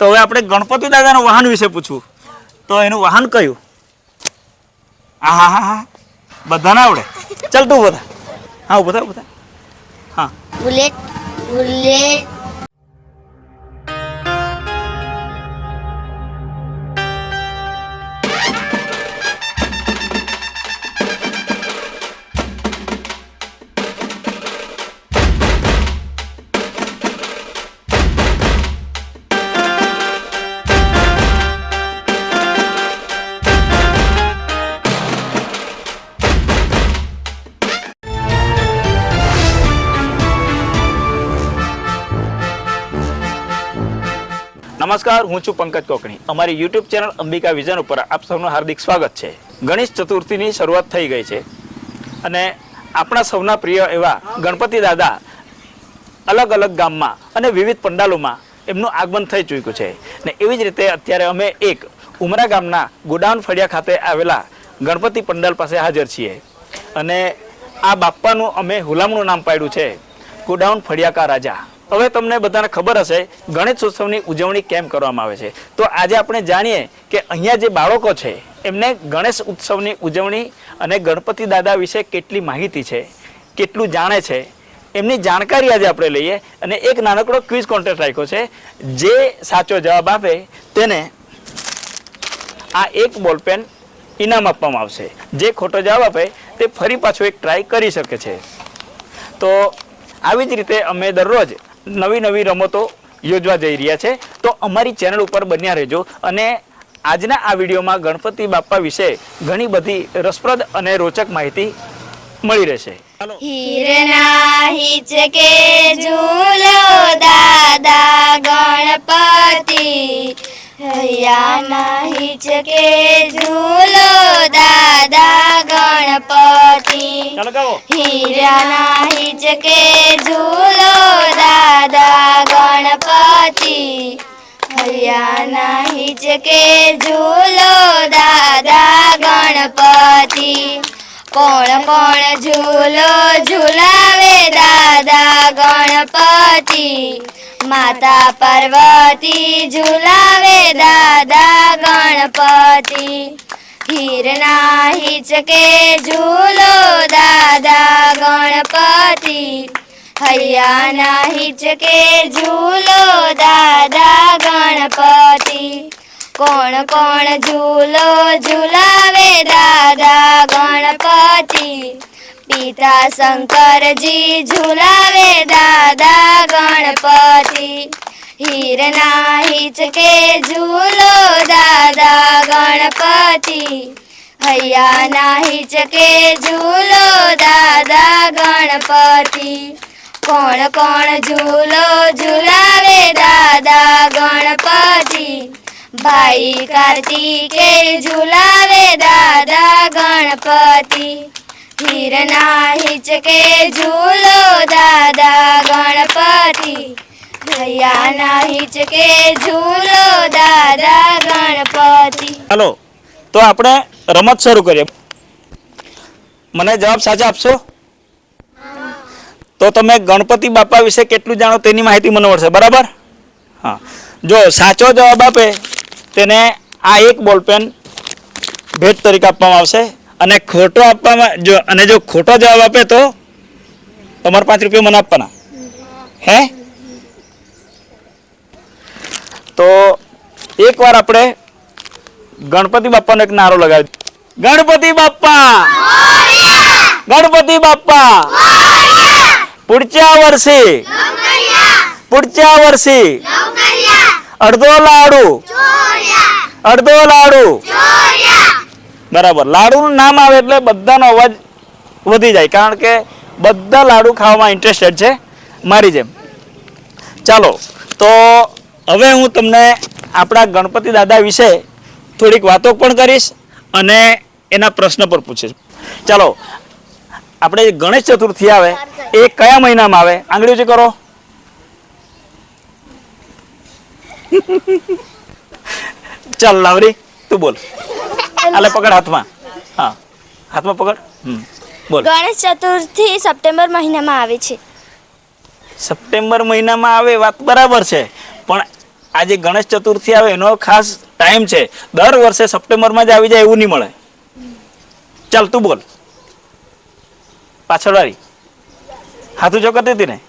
તો હવે આપણે ગણપતિ દાદાનું વાહન વિશે પૂછવું. તો એનું વાહન કયું? હા હા હા હા. બધાને આવડે. ચાલ તું બધા હા બધા બધા હા. Bullet bullet. નમસ્કાર, હું છું પંકજ કોકણી. અમારી યુટ્યુબ ચેનલ અંબિકા વિઝન ઉપર આપ સૌનું હાર્દિક સ્વાગત છે. ગણેશ ચતુર્થીની શરૂઆત થઈ ગઈ છે. અને આપણા સૌના પ્રિય એવા ગણપતિ દાદા અલગ અલગ ગામમાં અને વિવિધ પંડાલોમાં એમનું આગમન થઈ ચૂક્યું છે. ને એવી જ રીતે અત્યારે અમે એક ઉમરા ગામના ગોડાઉન ફળિયા ખાતે આવેલા ગણપતિ પંડાલ પાસે હાજર છીએ. અને આ બાપ્પાનું અમે હુલામણું નામ પાડ્યું છે. ગોડાઉન ફળિયાકા રાજા. હવે તમને બધાને ખબર હશે ગણેશ ઉત્સવની ઉજવણી કેમ કરવામાં આવે છે? તો આજે આપણે જાણીએ કે અહીંયા જે બાળકો છે, એમને ગણેશ ઉત્સવની ઉજવણી અને ગણપતિ દાદા વિશે કેટલી માહિતી છે, કેટલું જાણે છે, એમની જાણકારી આજે આપણે લઈએ અને એક નાનકડો ક્વિઝ કોન્ટેસ્ટ રાખ્યો છે. જે સાચો જવાબ આપે તેને આ એક બોલપેન ઇનામ આપવામાં આવશે. જે ખોટો જવાબ આપે તે ફરી પાછો એક ટ્રાય કરી શકે છે. તો આવી જ રીતે અમે દરરોજ નવી નવી રમતો યોજવા જઈ રહ્યા છે. તો અમારી ચેનલ ઉપર બન્યા રહેજો અને આજના આ વિડીયોમાં ગણપતિ બાપા વિશે ઘણી બધી રસપ્રદ અને રોચક માહિતી મળી રહેશે. હિરના હિચકે ઝૂલો દાદા ગણપતિ. હૈયાના હિચકે ઝૂલો દાદા ગણપતિ. ચાલો હિચકે હિચકે ઝૂલો દાદા ગણપતિ. કોણ કોણ ઝૂલો ઝૂલાવે દાદા ગણપતિ. માતા પાર્વતી ઝૂલાવે દાદા ગણપતિ. હીરના હિચકે ઝૂલો દાદા ગણપતિ. હૈયાના હિચકે ઝૂલો દાદા ગણપતિ. કોણ કોણ ઝૂલો ઝૂલાવે દાદા ગણપતિ? પિતા શંકરજી ઝૂલાવે દાદા ગણપતિ. હીરના હિચકે ઝૂલો દાદા ગણપતિ. હૈયાના હિચકે ઝૂલો દાદા ગણપતિ. કોણ કોણ ઝૂલો ઝૂલાવે દાદા ગણપતિ? ભાઈ કાર્તિકે ઝુલાવે દાદા ગણપતિ. હીરના હિચકે ઝૂલો દાદા ગણપતિ. હૈયાના હિચકે ઝૂલો દાદા ગણપતિ. હલો, તો આપણે રમત શરૂ કરીએ. મને જવાબ સાચા આપશો? તો તમે ગણપતિ બાપા વિશે કેટલું જાણો તેની માહિતી મને મળશે, બરાબર? હા. જો સાચો જવાબ આપે તેને આ એક બોલપેન ભેટ તરીકે આપવામાં આવશે અને ખોટો આપવામાં જો અને જો ખોટો જવાબ આપે તો તમારે પાંચ રૂપિયા મને આપવાના હે તો એકવાર આપણે ગણપતિ બાપાનો એક નારો લગાવી ગણપતિ બાપ્પા गणपती बाप्पा पुढच्या वर्षी पुढच्या वर्षी અડધો લાડુ. અડધો લાડુ. બરાબર. લાડુનું નામ આવે એટલે બધાનો અવાજ વધી જાય. કારણ કે બધા લાડુ ખાવામાં ઇન્ટરેસ્ટેડ છે. મારી જેમ. ચાલો. તો હવે હું તમને આપણા ગણપતિ દાદા વિશે થોડીક વાતો પણ કરીશ અને એના પ્રશ્ન પર પૂછીશ. ચાલો. આપણે ગણેશ ચતુર્થી આવે, એ કયા મહિનામાં આવે? આંગળી ઊંચી કરો. ચાલ લાવરી તું બોલ. આલે પકડ હાથમાં. હા. હાથમાં પકડ? હમ. બોલ. ગણેશ ચતુર્થી સપ્ટેમ્બર મહિનામાં આવે છે. સપ્ટેમ્બર મહિનામાં આવે વાત બરાબર છે. પણ આજે ગણેશ ચતુર્થી આવે એનો ખાસ ટાઈમ છે. દર વર્ષે સપ્ટેમ્બરમાં જ આવી જાય એવું નહીં મળે. ચાલ તું બોલ. પાછળ વાળી. હાથું જો કરતી હતી ને?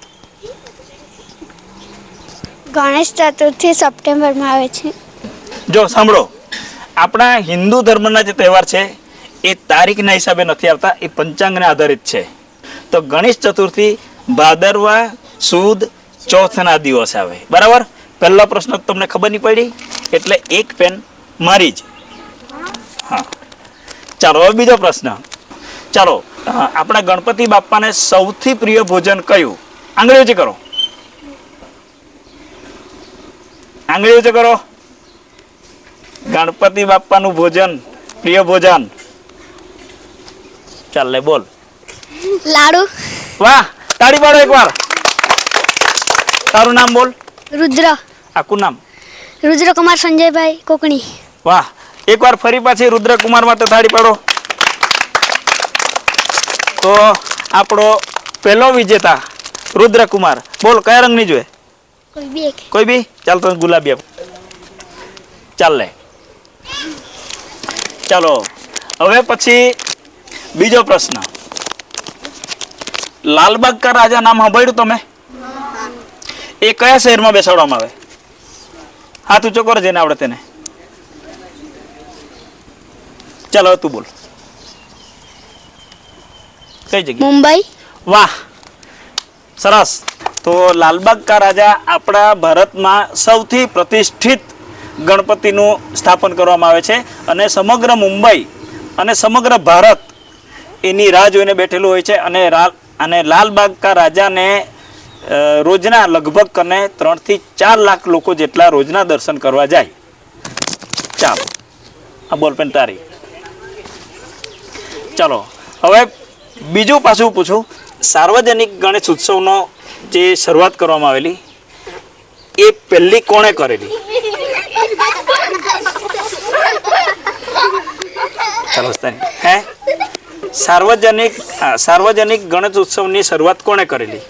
ગણેશ ચતુર્થી સપ્ટેમ્બરમાં આવે છે. જો, સાંભળો. આપણા હિન્દુ ધર્મના જે તહેવાર છે, એ તારીખના હિસાબે નથી આવતા, એ પંચાંગને આધારિત છે. તો ગણેશ ચતુર્થી ભાદરવા સુદ ચોથના દિવસ આવે. બરાબર? પહેલો પ્રશ્ન તમને ખબર નહીં પડી, એટલે એક પેન મારી જ. હા. ચાલો, હવે બીજો પ્રશ્ન. ચાલો આપણા ગણપતિ બાપ્પાને સૌથી પ્રિય ભોજન કયું? આંગળી ઊંચી કરો. આંગળી ઊંચી કરો. ગણપતિ બાપ્પાનું ભોજન પ્રિય ભોજન. ચાલ લે બોલ. લાડુ. વાહ તાળી પાડો એકવાર. તારું નામ બોલ. રુદ્ર. આખું નામ? રુદ્રકુમાર સંજયભાઈ કોકણી. વાહ એકવાર ફરી પાછી રુદ્રકુમાર માટે તાળી પાડો. તો આપણો પહેલો વિજેતા રુદ્રકુમાર. બોલ કયા રંગની જોઈએ? કોઈ બી એક કોઈ બી? ચાલ તો ગુલાબી આપ. ચાલ લે. ચાલો. હવે પછી બીજો પ્રશ્ન. લાલબાગ કા રાજા નામ સાંભળ્યું તમે? એ કયા શહેરમાં બેસાડવામાં આવે? હાથ ઊંચો કરો જેને આવડે તેને. ચાલો તું બોલ. કઈ જગ્યા મુંબઈ. વાહ. સરસ. તો લાલબાગ કા રાજા આપણા ભારતમાં સૌથી પ્રતિષ્ઠિત ગણપતિનું સ્થાપન કરવામાં આવે છે અને સમગ્ર મુંબઈ અને સમગ્ર ભારત એની રાહ જોઈને બેઠેલું હોય છે અને અને લાલબાગ કા રાજાને રોજના લગભગ કને ત્રણથી ચાર લાખ લોકો જેટલા રોજના દર્શન કરવા જાય. ચાલો, આ બોલપેન તારી. ચાલો, હવે બીજું પાછું પૂછું. સાર્વજનિક ગણેશ ઉત્સવનો જે શરૂઆત કરવામાં આવેલી, એ પહેલી કોણે કરેલી? હે? સાર્વજનિક સાર્વજનિક ગણેશ ઉત્સવની શરૂઆત કોણે કરેલી?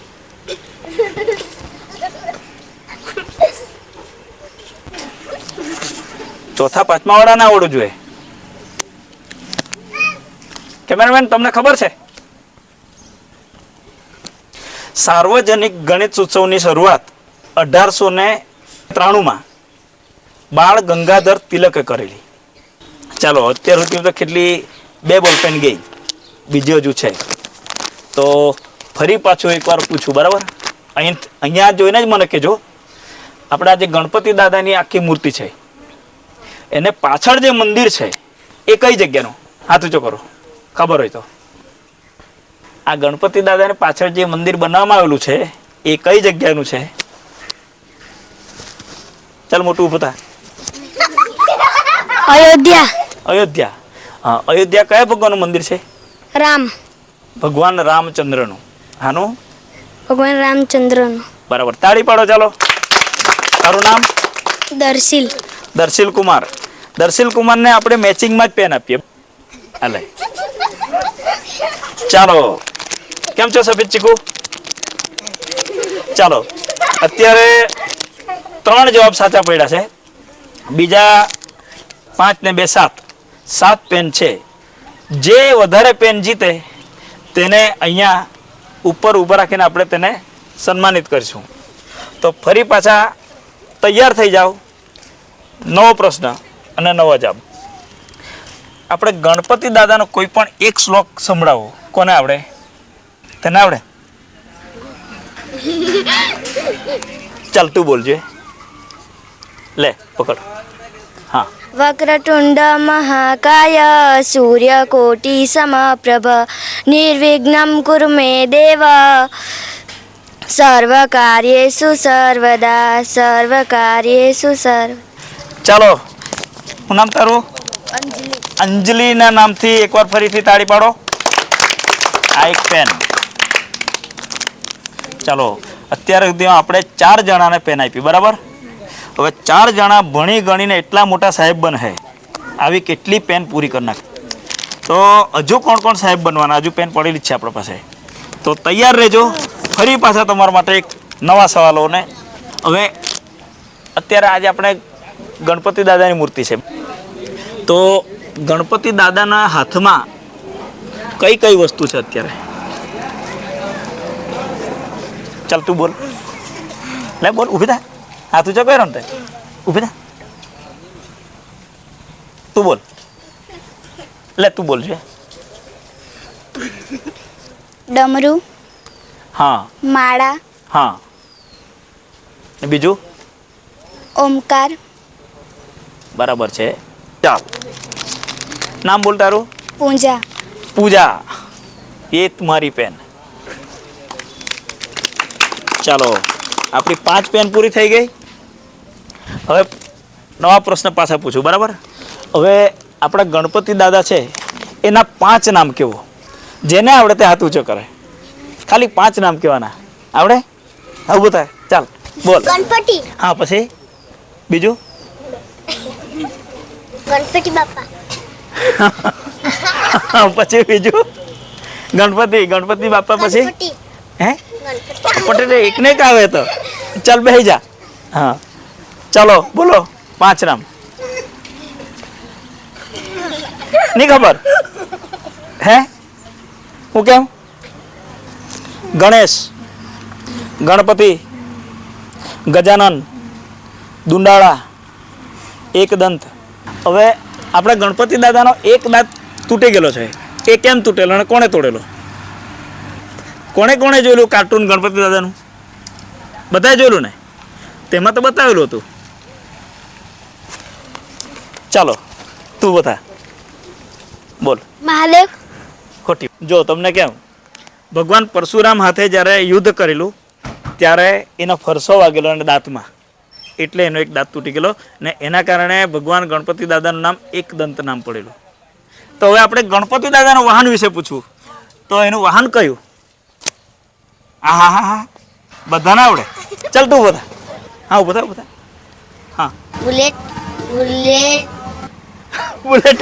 ચોથા પાંચમા વાળા ના આવડવું જોઈએ. કેમેરામેન, તમને ખબર છે? સાર્વજનિક ગણિત ઉત્સવની શરૂઆત અઢારસો ને ત્રાણુંમાં બાળ ગંગાધર તિલકે કરેલી. ચાલો, અત્યાર સુધી તો કેટલી બે બોલપેન ગઈ, બીજી હજુ છે. તો ફરી પાછું એકવાર પૂછું, બરાબર? અહીં અહીંયા જોઈને જ મને કહેજો, આપણા જે ગણપતિ દાદાની આખી મૂર્તિ છે, એને પાછળ જે મંદિર છે, એ કઈ જગ્યાનું? હાથ ઊંચો કરો. ખબર હોય તો. આ ગણપતિ દાદાને પાછળ જે મંદિર બનાવવામાં આવેલું છે એ કઈ જગ્યાનું છે? ચાલ મોટું થા. અયોધ્યા. અયોધ્યા. હા અયોધ્યા કયા ભગવાનનું મંદિર છે? રામ. ભગવાન રામચંદ્રનું. હાનું? ભગવાન રામચંદ્રનું. બરાબર. તાળી પાડો ચાલો. તારું નામ? દર્શિલ. દર્શિલ કુમાર. દર્શિલ કુમારને આપણે મેચિંગમાં જ પેન આપીએ. હાલે. ચાલો. કેમ છો સફેદ ચીકુ ચાલો. અત્યારે ત્રણ જવાબ સાચા પડ્યા છે. બીજા પાંચ ને બે સાત. સાત પેન છે. જે વધારે પેન જીતે, તેને અહીંયા ઉપર ઊભા રાખીને આપણે તેને સન્માનિત કરીશું. તો ફરી પાછા તૈયાર થઈ જાઓ. નવો પ્રશ્ન અને નવો જવાબ. આપણે ગણપતિ દાદાનો કોઈ પણ એક શ્લોક સંભળાવો. કોને આવડે? તને આવડે? ચાલ તું બોલજે લે પકડ. હા. વક્રતુંડ મહાકાય સૂર્યકોટિ સમપ્રભ નિર્વિઘ્ન કુરુ મે દેવ. સર્વકાર્યેષુ સર્વદા સર્વકાર્યેષુ સર્વ. ચાલો શું નામ તારું? અંજલિ. અંજલિના નામથી એકવાર ફરીથી તાળી પાડો. આ એક પેન ચાલો, અત્યાર સુધીમાં આપણે ચાર જણાને પેન આપી, બરાબર? હવે ચાર જણા ભણી ગણીને એટલા મોટા સાહેબ બને આવી કેટલી પેન પૂરી કરી નાખે. તો હજુ કોણ કોણ સાહેબ બનવાના? હજુ પેન પડેલી જ છે આપણા પાસે. તો તૈયાર રહેજો. ફરી પાછા તમારા માટે એક નવા સવાલોને. હવે અત્યારે આજે આપણે ગણપતિ દાદાની મૂર્તિ છે. તો ગણપતિ દાદાના હાથમાં કઈ કઈ વસ્તુ છે અત્યારે? ચાલ તું બોલ. લે બોલ ઊભી થા. હા તું કર્યો ને ઊભી ઊભી થા. તું બોલ. લે તું બોલ છે. ડમરું હા. માળા હા. બીજું? ઓમકાર. બરાબર છે. ચાલ. નામ બોલ તારું? પૂજા. પૂજા. એ તમારી પેન ચાલો આપણી પાંચ પેન પૂરી થઈ ગઈ. હવે નવા પ્રશ્ન પાછા પૂછું બરાબર? હવે આપણા ગણપતિ દાદા છે એના પાંચ નામ કેવો? જેને આવડે તે હાથ ઊંચો કરે. ખાલી પાંચ નામ કહેવાના. આવડે? આવું બતા ચાલ બોલ. ગણપતિ. હા પછી? બીજું? ગણપતિ બાપા. પછી બીજું? ગણપતિ ગણપતિ બાપા પછી? હે? પટેલ એકને એક આવે તો? ચાલ બેસી જા. હા. ચાલો બોલો. પાંચ રામ નહીં ખબર? હે? હું કેમ? ગણેશ ગણપતિ ગજાનન દુંડાળા એકદંત. હવે આપણે ગણપતિ દાદાનો એક દાંત તૂટી ગયેલો છે. એ કેમ તૂટેલો અને કોણે તોડેલો? કોણે કોણે જોયેલું કાર્ટૂન ગણપતિ દાદાનું? બધાએ જોયેલું ને? તેમાં તો બતાવેલું હતું. ચાલો તું બતા. બોલ. મહાદેવ. ખોટી. જો તમને કેમ? ભગવાન પરશુરામ હાથે જ્યારે યુદ્ધ કરેલું ત્યારે એનો ફરસો વાગેલો અને દાંતમાં. એટલે એનો એક દાંત તૂટી ગયેલો ને એના કારણે ભગવાન ગણપતિ દાદાનું નામ એક દંત નામ પડેલું. તો હવે આપણે ગણપતિ દાદાનું વાહન વિશે પૂછવું. તો એનું વાહન કયું? હા હા હા હા. બધાને આવડે. ચાલ તું બધા હા બધા બધા હા. Bullet bullet. બુલેટ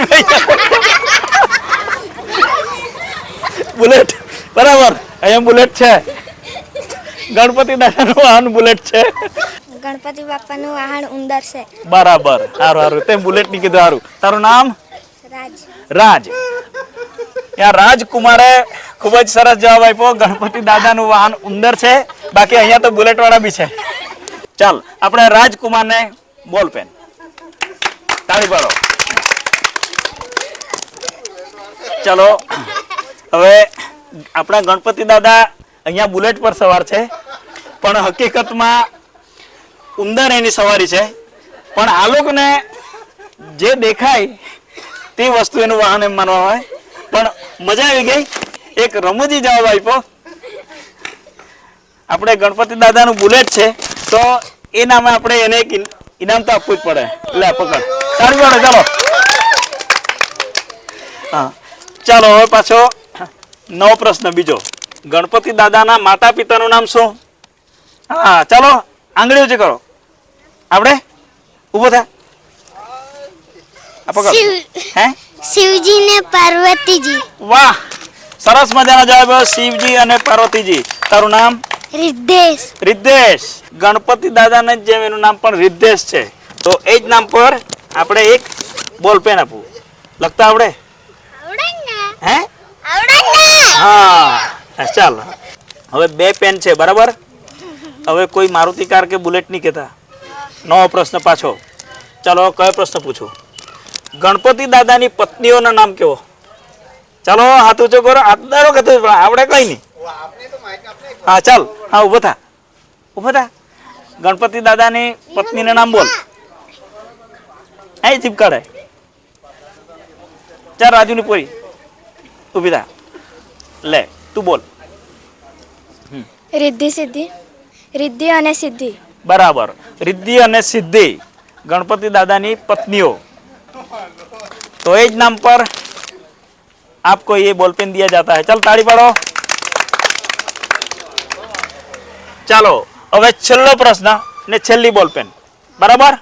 બુલેટ બરાબર. અહીંયા બુલેટ છે. ગણપતિ દાદાનું વાહન બુલેટ છે. ગણપતિ બાપાનું વાહન ઉંદર છે. બરાબર સારું સારું તે બુલેટની કીધું સારું તારું નામ? રાજ. રાજ. ત્યાં રાજકુમારે ખૂબ જ સરસ જવાબ આપ્યો. ગણપતિ દાદાનું વાહન ઉંદર છે. બાકી અહીંયા તો બુલેટ વાળા બી છે. ચાલ આપણે રાજકુમારને બોલ પેન. તાળી પાડો. ચલો હવે આપણા ગણપતિ દાદા અહીંયા બુલેટ પર સવાર છે. પણ હકીકતમાં ઉંદર એની સવારી છે. પણ આ લોકોને જે દેખાય તે વસ્તુ એનું વાહન એમ માનવા હોય પણ મજા આવી ગઈ. એક રમૂજી જવાબ આપ્યો. આપણે ગણપતિ દાદાનું બુલેટ છે, તો એ નામે આપણે એને એક ઇન- ઇનામ તો આપવું જ પડે. એટલે પકડ. સારું પડે ચાલો. હા. ચાલો, હવે પાછો નવો પ્રશ્ન, બીજો. ગણપતિ દાદાના માતા પિતાનું નામ શું? હા, ચાલો આંગળી ઊંચી કરો. આપણે ઊભો થા આ હે શિવજી ને પાર્વતીજી વાહ સરસ મજાનો જવાબ આવ્યો શિવજી અને પાર્વતીજી તારું નામ રિદ્ધેશ રિદ્ધેશ ગણપતિ દાદાને જ જેમ એનું નામ પણ રિદ્ધેશ છે તો એ જ નામ પર આપણે એક બોલ પેન આપવું લખતા આવડે હે હા ચાલ હવે બે પેન છે બરાબર હવે કોઈ મારુતિ કાર કે બુલેટ નહીં કહેતા નવો પ્રશ્ન પાછો. ચાલો કયો પ્રશ્ન પૂછું? ગણપતિ દાદાની પત્નીઓના નામ કેવો? ચાલો, હાથ ઊંચો કરો. દારો કે તું આપણે કઈ નહીં. હા, ચાલ. હા, ઊભો થા. ઊભો થા. ગણપતિ દાદાની પત્નીનું નામ બોલ. અહીં ચીપકાડે. ચાલ, રાજુની પોરી. ઊભી થા. લે, તું બોલ. રિદ્ધિ સિદ્ધિ. રિદ્ધિ અને સિદ્ધિ. બરાબર. રિદ્ધિ અને સિદ્ધિ, ગણપતિ દાદાની પત્નીઓ. તો એ જ નામ પર આપકો ये બોલપેન દિયા જાતા હૈ. ચલ, તાળી પાડો. ચાલો, હવે છેલ્લો પ્રશ્ન ને છેલ્લી બોલપેન. બરાબર?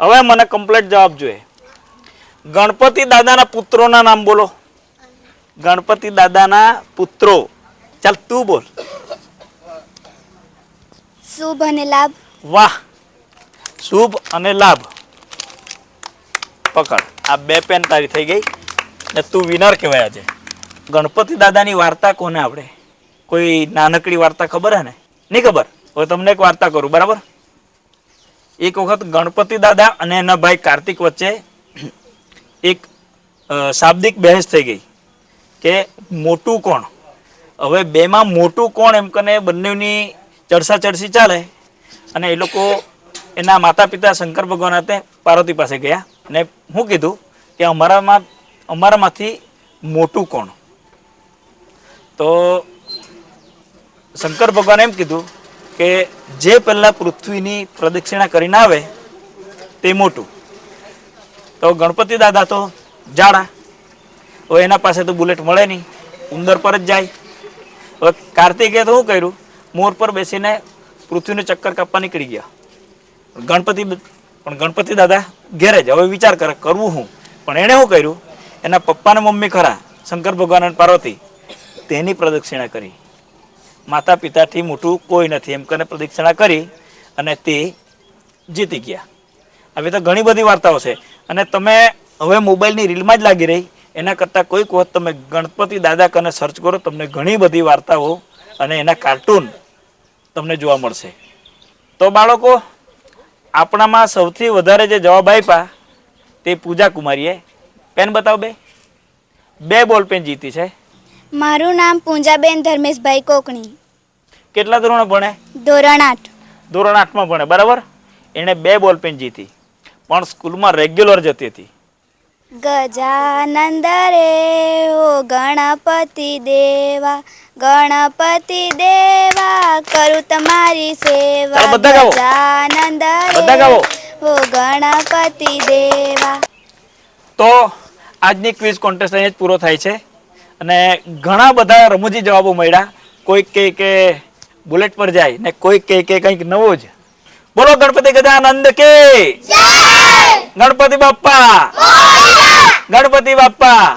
હવે મને કમ્પ્લીટ જવાબ જોઈએ. ગણપતિ દાદાના પુત્રોના નામ બોલો. ગણપતિ દાદાના પુત્રો. ચાલ, તું બોલ. શુભ અને લાભ? વાહ, શુભ અને લાભ. પકડ, આ બે પેન તારી થઈ ગઈ ને તું વિનર કહેવાય આજે. ગણપતિ દાદાની વાર્તા કોને આપણે કોઈ નાનકડી વાર્તા ખબર હે ને? નહીં ખબર? હવે તમને એક વાર્તા કરું, બરાબર? એક વખત ગણપતિ દાદા અને એના ભાઈ કાર્તિક વચ્ચે એક શાબ્દિક બહેસ થઈ ગઈ કે મોટું કોણ? હવે બેમાં મોટું કોણ એમ કને બંનેની ચડસા ચડસી ચાલે અને એ લોકો એના માતા પિતા શંકર ભગવાન હાથે પાર્વતી પાસે ગયા અને હું કીધું કે અમારામાં અમારામાંથી મોટું કોણ? તો શંકર ભગવાને એમ કીધું કે જે પહેલાં પૃથ્વીની પ્રદક્ષિણા કરીને આવે, તે મોટું. તો ગણપતિ દાદા તો જાડા. હવે એના પાસે તો બુલેટ મળે નહીં. ઉંદર પર જ જાય. હવે કાર્તિકે તો શું કર્યું? મોર પર બેસીને પૃથ્વીનું ચક્કર કાપવા નીકળી ગયા. ગણપતિ પણ ગણપતિ દાદા ઘેરે જ, હવે વિચાર કરે, કરવું હું? પણ એણે શું કર્યું? એના પપ્પા ને મમ્મી ખરા, શંકર ભગવાન અને પાર્વતી, તેની પ્રદક્ષિણા કરી. માતા પિતાથી મોટું કોઈ નથી, એમ કરીને પ્રદક્ષિણા કરી અને તે જીતી ગયા. આવી તો ઘણી બધી વાર્તાઓ છે. અને તમે હવે મોબાઈલની રીલમાં જ લાગી રહી. એના કરતાં કોઈક વખત તમે ગણપતિ દાદા કને સર્ચ કરો, તમને ઘણી બધી વાર્તાઓ અને એના કાર્ટૂન તમને જોવા મળશે. તો બાળકો આપણામાં સૌથી વધારે જે જવાબ આપ્યા તે પૂજા કુમારીએ પેન બતાવ બે. બે બોલ પેન જીતી છે. મારું નામ પૂંજાબેન ધર્મેશભાઈ કોકણી. કેટલા ધોરણ ભણે? ધોરણ આઠ. ધોરણ આઠમાં ભણે બરાબર? એણે બે બોલ પેન જીતી પણ સ્કૂલમાં રેગ્યુલર જતી હતી. ગજાનંદ રે ઓ ગણપતિ દેવા ગણપતિ દેવા કરું તમારી સેવા. ગજાનંદ ઓ ગણપતિ દેવા. તો આજની ક્વિઝ કોન્ટેસ્ટ અહીં જ પૂરો થાય છે. અને ઘણા બધા રમૂજી જવાબો મળ્યા. કોઈક કહે કે બુલેટ પર જાય ને કોઈક કહે કે કંઈક નવો જ. બોલો ગણપતિ ગજાનંદ કે. ગણપતિ બાપ્પા. ગણપતિ બાપ્પા.